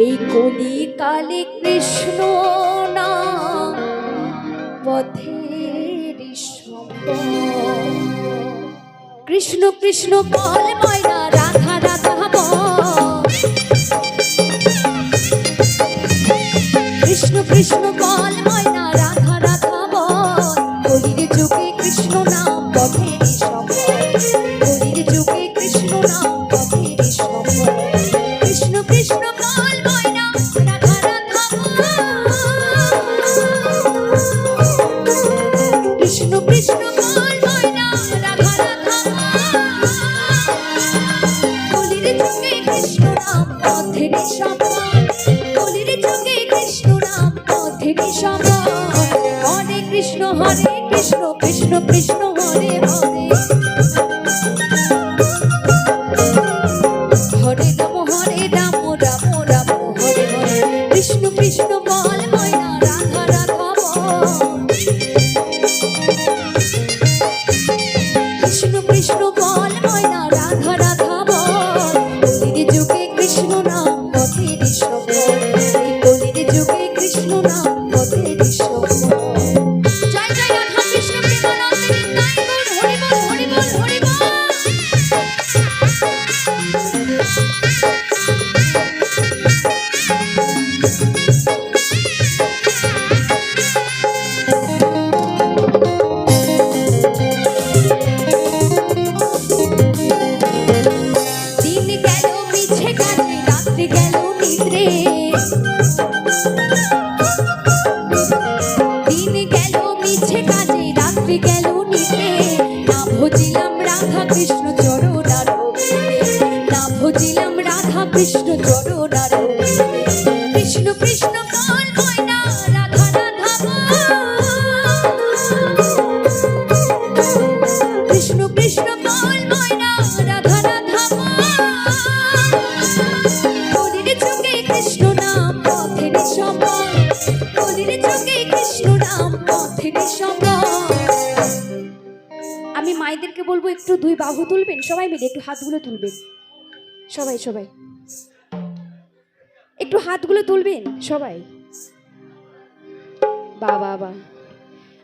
এই কলি কালে কৃষ্ণ না সম্পদ কৃষ্ণ কৃষ্ণ বল ময়না রাধা রাধা, বল। কৃষ্ণ কৃষ্ণ বল ময়না রাধা রাধা, বল। যুগে কৃষ্ণ নাম পথের সফল কলির যুগে কৃষ্ণ নাম কৃষ্ণ হরে কৃষ্ণ কৃষ্ণ কৃষ্ণ হরে হরে। Yes. চরণার কৃষ্ণ রাধা কৃষ্ণ কৃষ্ণ রাধা রাধা কলির যুগে নাম পথের আমি মায়েদেরকে বলব, একটু দুই বাহু তুলবেন, সবাই মিলে একটু হাতগুলো তুলবেন। সবাই সবাই। একটু হাতগুলো তুলবেন, সবাই। বা বা বা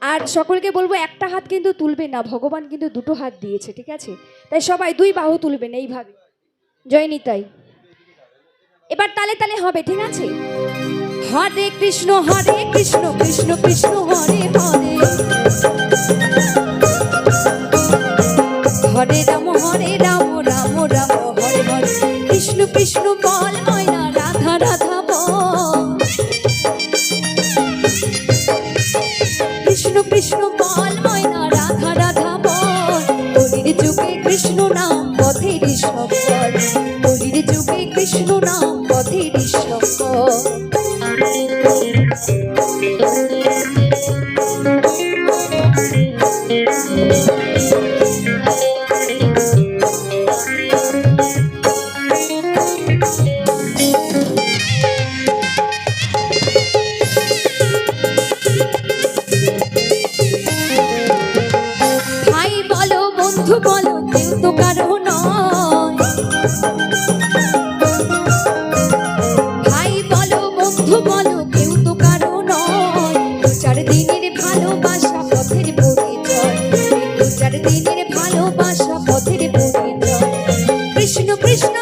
আর সকলকে বলব, একটা হাত কিন্তু তুলবে না, ভগবান কিন্তু দুটো হাত দিয়েছে, ঠিক আছে? তাই সবাই দুই বাহু তুলবেন এইভাবে। জয় নিতাই। এবার তালে তালে হবে, ঠিক আছে? হরে কৃষ্ণ হরে কৃষ্ণ কৃষ্ণ কৃষ্ণ, হরে হরে। হরে নাম পথের সফল বন্ধু বলো কেউ তো কারও নয়। চার দিনের ভালোবাসা পথের পরিচয়। চার দিনের ভালোবাসা পথের পরিচয়। কৃষ্ণ কৃষ্ণ